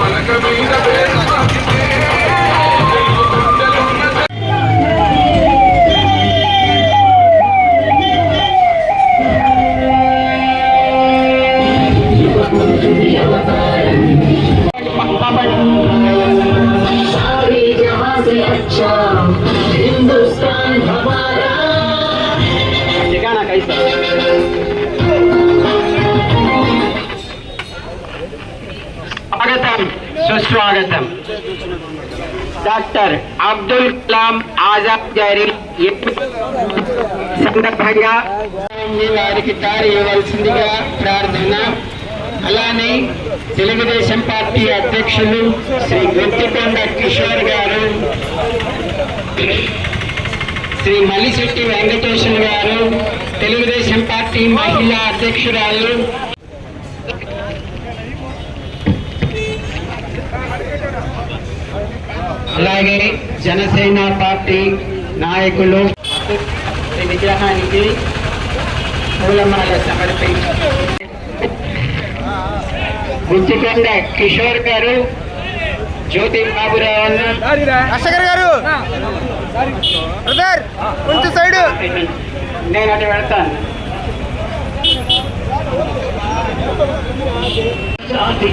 పలక మీద స్వాగతం. సుస్వాగతం. డాక్టర్ అబ్దుల్ కలాం ఆజాద్ గారి సందర్భంగా వారికి కారు ఇవ్వాల్సిందిగా ప్రార్థన. అలానే తెలుగుదేశం పార్టీ అధ్యక్షులు శ్రీ గుర్తికొండ కిషోర్ గారు శ్రీ మల్లిశెట్టి వెంకటేశ్వర గారు తెలుగుదేశం పార్టీ మహిళా అధ్యక్షురాలు అలాగే జనసేన పార్టీ నాయకులు విగ్రహానికి పూలమాల సమర్పించి గుత్తికొండ కిషోర్ గారు జ్యోతి బాబురావు గారు! కొంచెం సైడ్. నేను అటు వెళ్తాను. जाति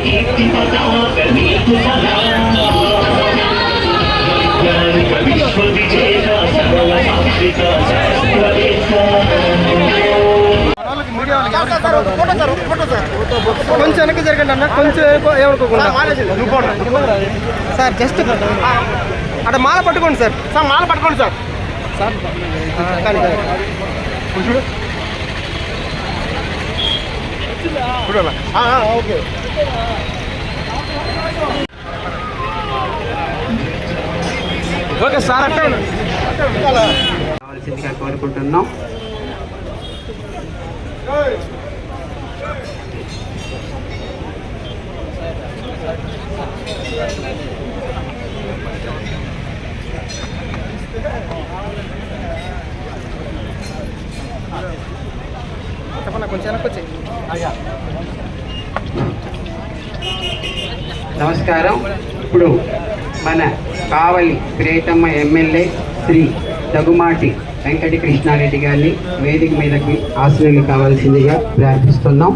కొంచెం వెనక్కి జరగండి అన్న. కొంచెం ఏమనుకోకుండా. సార్ జస్ట్ అక్కడ మాల పట్టుకోండి సార్. సార్ మాల పట్టుకోండి sir. Sir okay. Okay sir అట్టే కావాల్సిందిగా కోరుకుంటున్నాం. చెప్పండి కొంచెం నమస్కారం. ఇప్పుడు మన కావలి ప్రియతమ్మ ఎమ్మెల్యే శ్రీ దగ్గుమాటి వెంకట కృష్ణారెడ్డి గారిని వేదిక మీదకి ఆశ్రయులు కావాల్సిందిగా ప్రార్థిస్తున్నాం.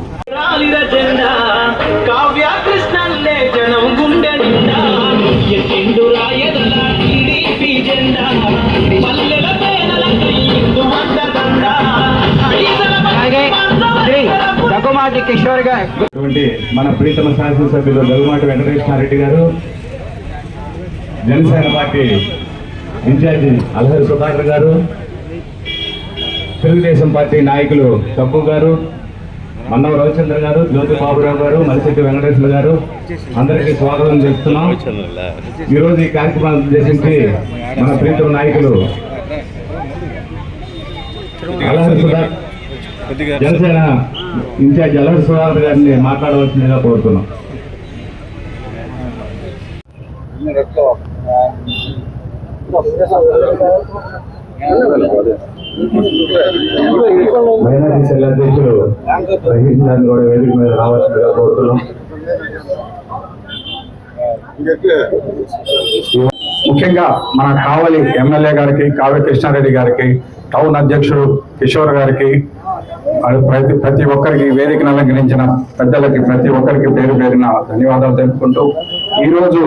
కిషోర్ మన ప్రీతమ శాసనసభ్యులు దగ్గుమాటి వెంకటకృష్ణారెడ్డి గారు జనసేన పార్టీ ఇన్ఛార్జి అల్హరి సుధాకర్ గారు తెలుగుదేశం పార్టీ నాయకులు సబ్బు గారు మన్నవ రవిచంద్ర గారు జ్యోతి బాబురావు గారు మలిశెట్టి వెంకటేశ్వర గారు అందరికీ స్వాగతం చెప్తున్నాం. ఈరోజు ఈ కార్యక్రమాన్ని ఉద్దేశించి మన ప్రీతం నాయకులు జనసేన ఇన్ఛార్జ్ అలర్ సుధాకర్ గారిని మాట్లాడవలసిందిగా కోరుతున్నాం. మైనార్టీ సెల్ అధ్యక్షులు రహీష్ కూడా వేదిక మీద రావాల్సిందిగా కోరుతున్నాం. ముఖ్యంగా మన కావలి ఎమ్మెల్యే గారికి కావ్య కృష్ణారెడ్డి గారికి టౌన్ అధ్యక్షుడు కిషోర్ గారికి ప్రతి ప్రతి ఒక్కరికి వేదికను అలంకరించిన పెద్దలకి ప్రతి ఒక్కరికి పేరు పేరిన ధన్యవాదాలు తెలుపుకుంటూ ఈరోజు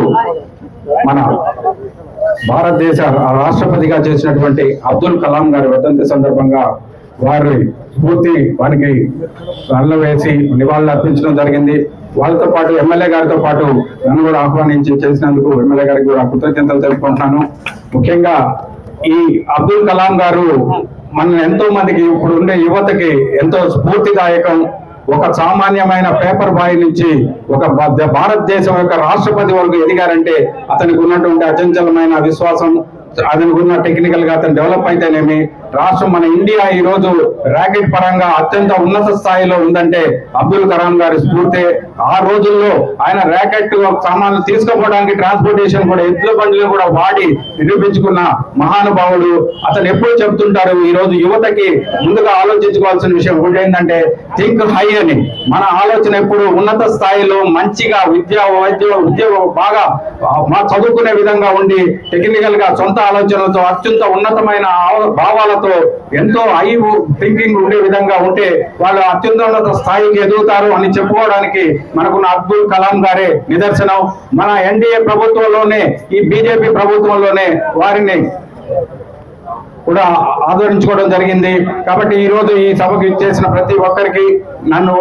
మన భారతదేశ రాష్ట్రపతిగా చేసినటువంటి అబ్దుల్ కలాం గారి వర్ధంతి సందర్భంగా వారి స్ఫూర్తి వారికి అల్ల వేసి నివాళులు అర్పించడం జరిగింది. వాళ్ళతో పాటు ఎమ్మెల్యే గారితో పాటు నన్ను కూడా ఆహ్వానించి చేసినందుకు ఎమ్మెల్యే గారికి కూడా కృతజ్ఞతలు తెలుపుకుంటున్నాను. ముఖ్యంగా ఈ అబ్దుల్ కలాం గారు మన ఎంతో మందికి ఇప్పుడు ఉండే యువతకి ఎంతో స్ఫూర్తిదాయకం. ఒక సామాన్యమైన పేపర్ బాయ్ నుంచి ఒక భారతదేశం యొక్క రాష్ట్రపతి వరకు ఎదిగారంటే అతనికి ఉన్నటువంటి అచంచలమైన విశ్వాసం అతనికి ఉన్న టెక్నికల్గా అతను డెవలప్ అయితేనేమి రాష్ట్రం మన ఇండియా ఈ రోజు ర్యాకెట్ పరంగా అత్యంత ఉన్నత స్థాయిలో ఉందంటే అబ్దుల్ కలాం గారి స్ఫూర్తి. ఆ రోజుల్లో ఆయన ర్యాకెట్ సామాన్లు తీసుకుపోవడానికి ట్రాన్స్పోర్టేషన్ కూడా ఎద్దుల బండ్లు కూడా వాడి నిరూపించుకున్న మహానుభావుడు. అతను ఎప్పుడు చెప్తుంటారు ఈ రోజు యువతకి ముందుగా ఆలోచించుకోవాల్సిన విషయం ఒకటి ఏంటంటే థింక్ హై అని. మన ఆలోచన ఎప్పుడు ఉన్నత స్థాయిలో మంచిగా విద్య వైద్య ఉద్యోగం బాగా మా చదువుకునే విధంగా ఉండి టెక్నికల్గా సొంత ఆలోచనలతో అత్యంత ఉన్నతమైన భావాలతో భావాలతో ఎంతో హై థింకింగ్ ఉండే విధంగా ఉంటే వాళ్ళు అత్యున్నత స్థాయికి ఎదుగుతారు అని చెప్పుకోవడానికి మనకున్న అబ్దుల్ కలాం గారే నిదర్శనం. మన ఎన్డీఏ ప్రభుత్వంలోనే ఈ బీజేపీ ప్రభుత్వంలోనే వారిని కూడా ఆదరించుకోవడం జరిగింది. కాబట్టి ఈ రోజు ఈ సభకు ఇచ్చేసిన ప్రతి ఒక్కరికి నన్ను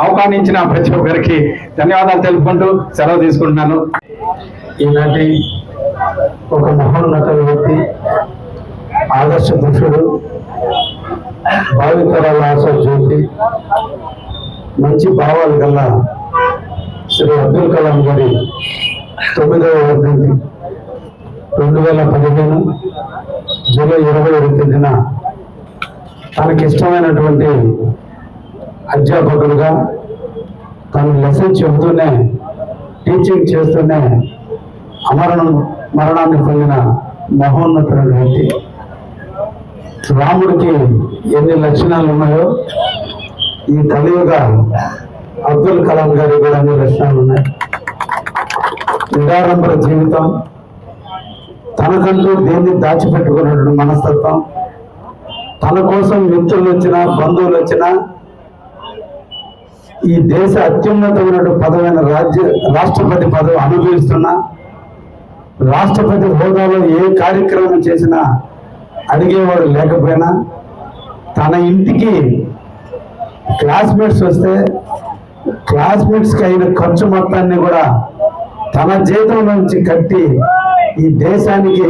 ఆహ్వానించిన ప్రతి ఒక్కరికి ధన్యవాదాలు తెలుపుకుంటూ సెలవు తీసుకుంటున్నాను. ఇలాంటి ఒక మహోన్నత వ్యక్తి ఆదర్శ పురుషుడు భావితరాల ఆశ జ్యోతి మంచి భావాలు గల శ్రీ అబ్దుల్ కలాం గారి తొమ్మిదవ వర్ధంతి రెండు వేల పదిహేను జూలై ఇరవై ఏడు తేదీన తనకి ఇష్టమైనటువంటి అధ్యాపకులుగా తను లెసన్ చెబుతూనే టీచింగ్ చేస్తూనే అమరణం మరణాన్ని పొందిన మహోన్నతుడు రాముడికి ఎన్ని లక్షణాలు ఉన్నాయో ఈ కలియుగ అబ్దుల్ కలాం గారికి కూడా అన్ని లక్షణాలు ఉన్నాయి. నిరాడంబర జీవితం తనకంటూ దేన్ని దాచిపెట్టుకున్నటువంటి మనస్తత్వం తన కోసం మిత్రులు వచ్చినా బంధువులు వచ్చినా ఈ దేశ అత్యున్నతమైన పదవైన రాజ్య రాష్ట్రపతి పదవి అనుభవిస్తున్నా రాష్ట్రపతి హోదాలో ఏ కార్యక్రమం చేసినా అడిగేవాడు లేకపోయినా తన ఇంటికి క్లాస్మేట్స్ వస్తే క్లాస్మేట్స్కి అయిన ఖర్చు మొత్తాన్ని కూడా తన జీతం నుంచి కట్టి ఈ దేశానికి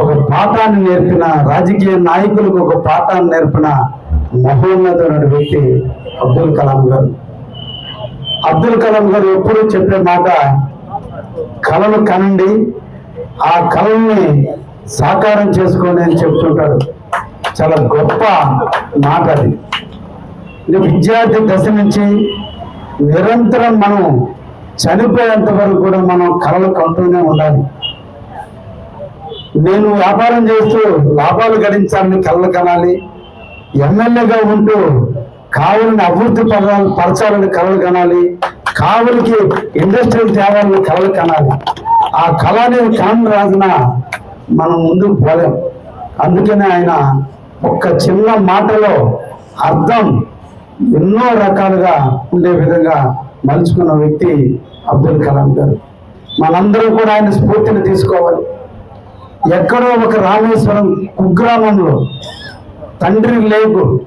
ఒక పాఠాన్ని నేర్పిన రాజకీయ నాయకులకు ఒక పాఠాన్ని నేర్పిన మహోన్నతమైన వ్యక్తి అబ్దుల్ కలాం గారు. అబ్దుల్ కలాం గారు ఎప్పుడూ చెప్పే మాట కళలు కనండి ఆ కళల్ని సాకారం చేసుకోండి అని చెప్తుంటాడు. చాలా గొప్ప మాట అది. విద్యార్థి దశ నుంచి నిరంతరం మనం చనిపోయేంత వరకు కూడా మనం కళలు కంటూనే ఉండాలి. నేను వ్యాపారం చేస్తూ లాభాలు గడించాలని కళ్ళు కనాలి ఎమ్మెల్యేగా ఉంటూ కావులని అభివృద్ధి పడాలి పరచాలని కళలు కనాలి కావలికి ఇండస్ట్రియల్ తేవాలని కళలు కనాలి. ఆ కళ అనేది కాని రాజున మనం ముందుకు పోలేం. అందుకనే ఆయన ఒక్క చిన్న మాటలో అర్థం ఎన్నో రకాలుగా ఉండే విధంగా మలుచుకున్న వ్యక్తి అబ్దుల్ కలాం గారు. మనందరం కూడా ఆయన స్ఫూర్తిని తీసుకోవాలి. ఎక్కడో ఒక రామేశ్వరం కుగ్రామంలో తండ్రి లేకు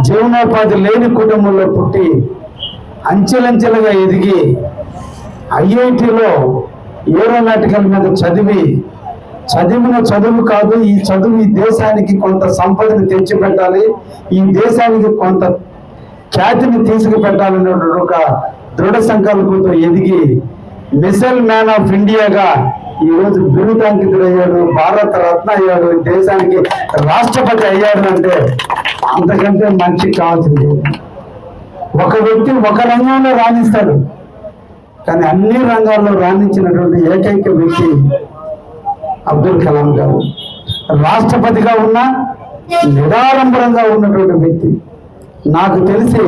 జీవనోపాధి లేని కుటుంబంలో పుట్టి అంచెలంచెలుగా ఎదిగి ఐఐటిలో ఏరోనాటికల్ మీద చదివి చదివిన చదువు కాదు ఈ చదువు ఈ దేశానికి కొంత సంపదను తెచ్చిపెట్టాలి ఈ దేశానికి కొంత ఖ్యాతిని తీసుకుపెట్టాలనే ఒక దృఢ సంకల్పంతో ఎదిగి మిసైల్ మ్యాన్ ఆఫ్ ఇండియాగా ఈ రోజు బిరుదాంకితుడయ్యాడు భారత రత్న అయ్యాడు ఈ దేశానికి రాష్ట్రపతి అయ్యాడు అంటే అంతకంటే మంచి కావాల్సింది. ఒక వ్యక్తి ఒక రంగంలో రాణిస్తాడు. కానీ అన్ని రంగాల్లో రాణించినటువంటి ఏకైక వ్యక్తి అబ్దుల్ కలాం గారు. రాష్ట్రపతిగా ఉన్న నిరాడంబరంగా ఉన్నటువంటి వ్యక్తి. నాకు తెలిసి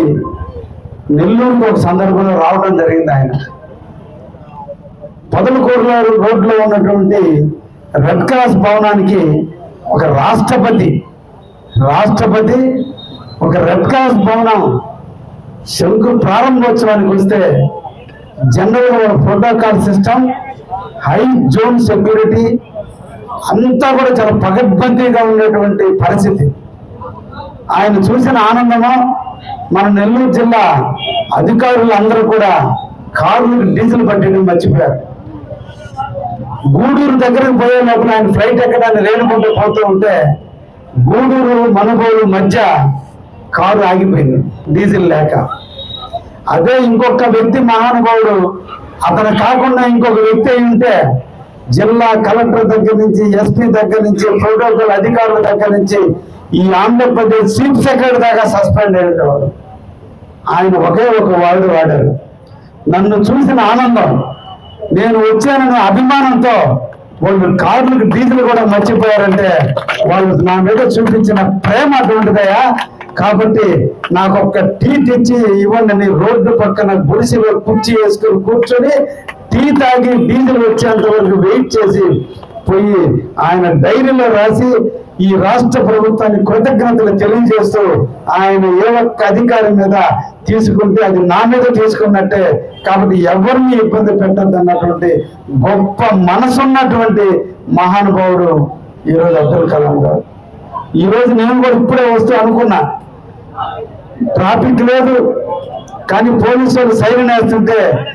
నెల్లూరుకు ఒక సందర్భంలో రావడం జరిగింది ఆయన. పొదలకూరులో రోడ్లో ఉన్నటువంటి రెడ్ క్రాస్ భవనానికి ఒక రాష్ట్రపతి రాష్ట్రపతి ఒక రెడ్ క్రాస్ భవనం శంకు ప్రారంభోత్సవానికి వస్తే general protocol system high zone security అంతా కూడా చాలా పగడ్బందీగా ఉండేటువంటి పరిస్థితి. ఆయన చూసిన ఆనందము మన నెల్లూరు జిల్లా అధికారులు అందరూ కూడా కార్లకు డీజిల్ పట్టడం మర్చిపోయారు. గూడూరు దగ్గరకు పోయే లోపల ఆయన ఫ్లైట్ ఎక్కడానికి రేణుకుంటూ పోతూ ఉంటే గూడూరు మనుగోలు మధ్య కారు ఆగిపోయింది డీజిల్ లేక. అదే ఇంకొక వ్యక్తి మహానుభావుడు. అతను కాకుండా ఇంకొక వ్యక్తి అయి ఉంటే జిల్లా కలెక్టర్ దగ్గర నుంచి ఎస్పీ దగ్గర నుంచి ప్రోటోకాల్ అధికారుల దగ్గర నుంచి ఈ ఆంధ్రప్రదేశ్ చీఫ్ సెక్రటరీ దాకా సస్పెండ్ అయ్యేవాడు ఆయన ఒకే ఒక వాడు వాడారు. నన్ను చూసిన ఆనందం నేను వచ్చానని అభిమానంతో వాళ్ళు కార్లకు డీజిల్ కూడా మర్చిపోయారంటే వాళ్ళు నా మీద చూపించిన ప్రేమ అటువంటిదయా కాబట్టి నాకు ఒక టీ తెచ్చి ఇవ్వండి. అని రోడ్డు పక్కన గుడిసెలో కుర్చీ వేసుకుని కూర్చొని టీ తాగి డీజిల్ వచ్చేంత వరకు వెయిట్ చేసి పోయి ఆయన డైరీలో రాసి ఈ రాష్ట్ర ప్రభుత్వాన్ని కృతజ్ఞతలు తెలియజేస్తూ ఆయన ఏ ఒక్క అధికారి మీద తీసుకుంటే అది నా మీద తీసుకున్నట్టే. కాబట్టి ఎవరిని ఇబ్బంది పెట్టద్దు అన్నటువంటి గొప్ప మనసున్నటువంటి మహానుభావుడు ఈరోజు అబ్దుల్ కలాం గారు. ఈ రోజు నేను కూడా ఇప్పుడే వస్తూ అనుకున్నా. ట్రాఫిక్ లేదు. కానీ పోలీసు వాళ్ళు సైరన్ వేస్తుంటే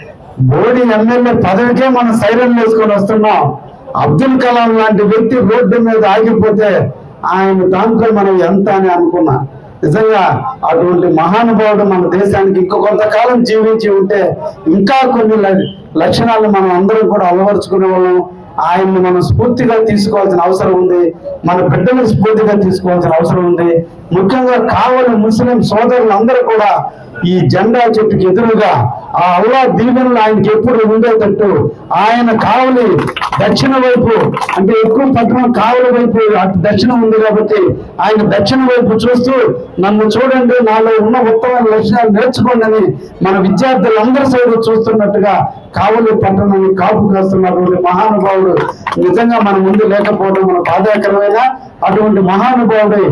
బోడి ఎమ్మెల్యే పదవికే మనం సైరన్ వేసుకొని వస్తున్నాం. అబ్దుల్ కలాం లాంటి వ్యక్తి రోడ్డు మీద ఆగిపోతే ఆయన దాంట్లో మనం ఎంత అని అనుకున్నా. నిజంగా అటువంటి మహానుభావుడు మన దేశానికి ఇంకో కొంతకాలం జీవించి ఉంటే ఇంకా కొన్ని ల- లక్షణాలు మనం అందరం కూడా అలవరుచుకునే వాళ్ళం. ఆయన్ని మనం స్ఫూర్తిగా తీసుకోవాల్సిన అవసరం ఉంది. మన బిడ్డలు స్ఫూర్తిగా తీసుకోవాల్సిన అవసరం ఉంది. ముఖ్యంగా కావలి ముస్లిం సోదరులందరూ కూడా ఈ జెండా చెట్టుకి ఎదురుగా ఆ అవలా దీవెనలు ఆయనకి ఎప్పుడు ఉండేటట్టు ఆయన కావలి దక్షిణ వైపు అంటే ఎక్కువ పట్టణం కావలి వైపు అటు దక్షిణం ఉంది కాబట్టి ఆయన దక్షిణ వైపు చూస్తూ నన్ను చూడండి నాలో ఉన్న ఉత్తమ లక్షణాలు నేర్చుకోండి అని మన విద్యార్థులందరి సైడ్ చూస్తున్నట్టుగా కావలి పట్టణాన్ని కాపు కాస్తున్నటువంటి మహానుభావుడు నిజంగా మన ముందు లేకపోవడం మన బాధాకరమైన అటువంటి మహానుభావుడి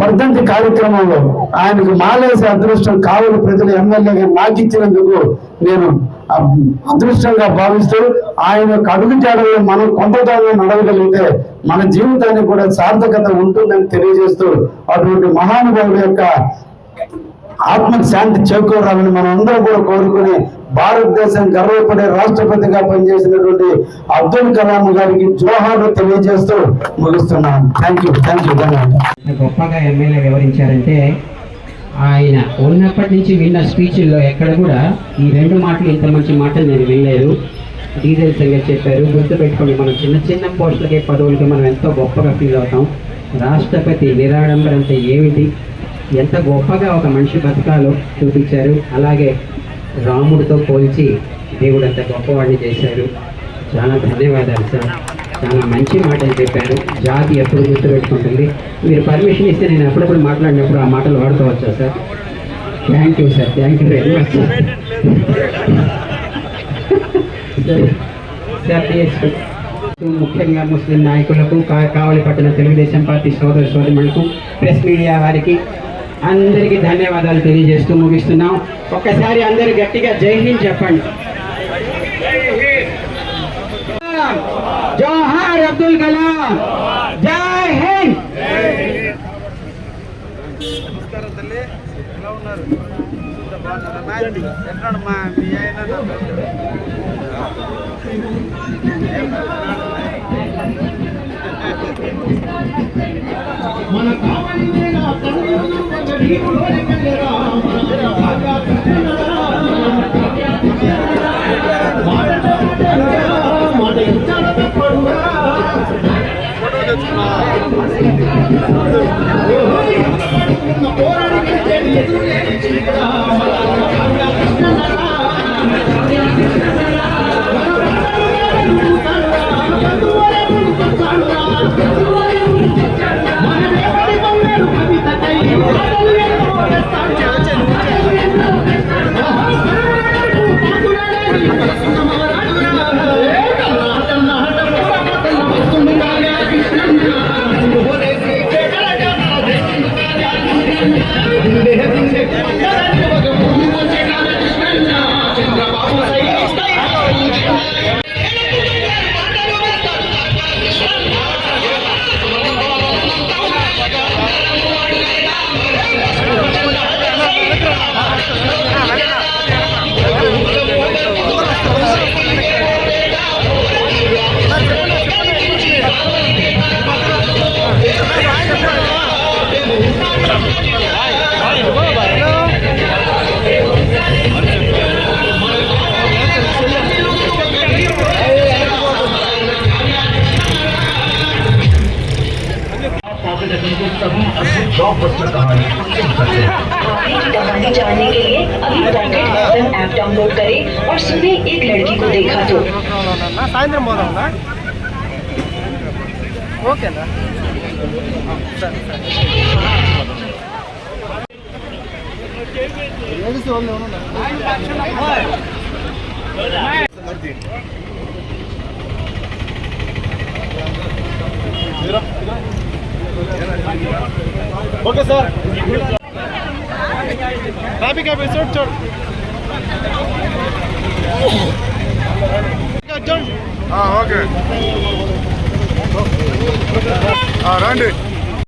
వర్ధంతి కార్యక్రమంలో ఆయనకు మాలేసే అదృష్టం కావలి ప్రజలు ఎమ్మెల్యేగా నాకు ఇచ్చినందుకు నేను అదృష్టంగా భావిస్తూ ఆయన యొక్క అడుగు జాడల్లో మనం కొంతకాలం నడవగలిగితే మన జీవితానికి కూడా సార్థకత ఉంటుందని తెలియజేస్తూ అటువంటి మహానుభావుల యొక్క ఆత్మకు శాంతి చేకూరాలని మనం అందరం కూడా కోరుకుని భారతదేశం గర్వపడే రాష్ట్రపతిగా పనిచేసినటువంటి అబ్దుల్ కలాం గారికి జోహార్లు తెలియజేస్తూ ముగిస్తున్నాను. థ్యాంక్ యూ థ్యాంక్ యూ ధన్యవాదాలు. గొప్పగా ఎమ్మెల్యే వివరించారంటే ఆయన ఉన్నప్పటి నుంచి విన్న స్పీచ్ల్లో ఎక్కడ కూడా ఈ రెండు మాటలు ఇంత మంచి మాటలు నేను వినలేదు. డీజల్ సంగతి చెప్పారు. గుర్తుపెట్టుకోండి మనం చిన్న చిన్న పోస్టులకి పదవులకి మనం ఎంతో గొప్పగా ఫీల్ అవుతాం. రాష్ట్రపతి నిరాడంబరం అంటే ఏమిటి? ఎంత గొప్పగా ఒక మనిషి బతకాలో చూపించారు. అలాగే రాముడితో పోల్చి దేవుడు అంత గొప్పవాడిని చేశారు. చాలా ధన్యవాదాలు సార్. చాలా మంచి మాటలు చెప్పారు. జాతి ఎప్పుడు గుర్తుపెట్టుకుంటుంది. మీరు పర్మిషన్ ఇస్తే నేను అప్పుడప్పుడు మాట్లాడినప్పుడు ఆ మాటలు వాడుకోవచ్చా sir? Thank you sir thank you very much sir please. ముఖ్యంగా ముస్లిం నాయకులకు కావలి పట్టిన తెలుగుదేశం పార్టీ సోదర సోదరులకు ప్రెస్ మీడియా వారికి అందరికీ ధన్యవాదాలు తెలియజేస్తూ ముగిస్తున్నాం. ఒక్కసారి అందరు గట్టిగా జై హింద్ చెప్పండి. జోహార్ అబ్దుల్ కలాం. జై హింద్. మన కావలి నేరా పోరాడి ఎదురు ब्लॉकबस्टर कहानी सुन सकते हैं आगे की कहानी जानने के लिए अभी पॉकेट एफएम ऐप डाउनलोड करें और सुने एक लड़की को देखा तो అన్న సాయంత్రం పోదామన్నా ఓకేనా సరే సరే లేడీస్ వాళ్ళు ఎవరు ఓకే సార్ ట్రాఫిక్ ఎపిసోడ్ చూడు ఓకే రండి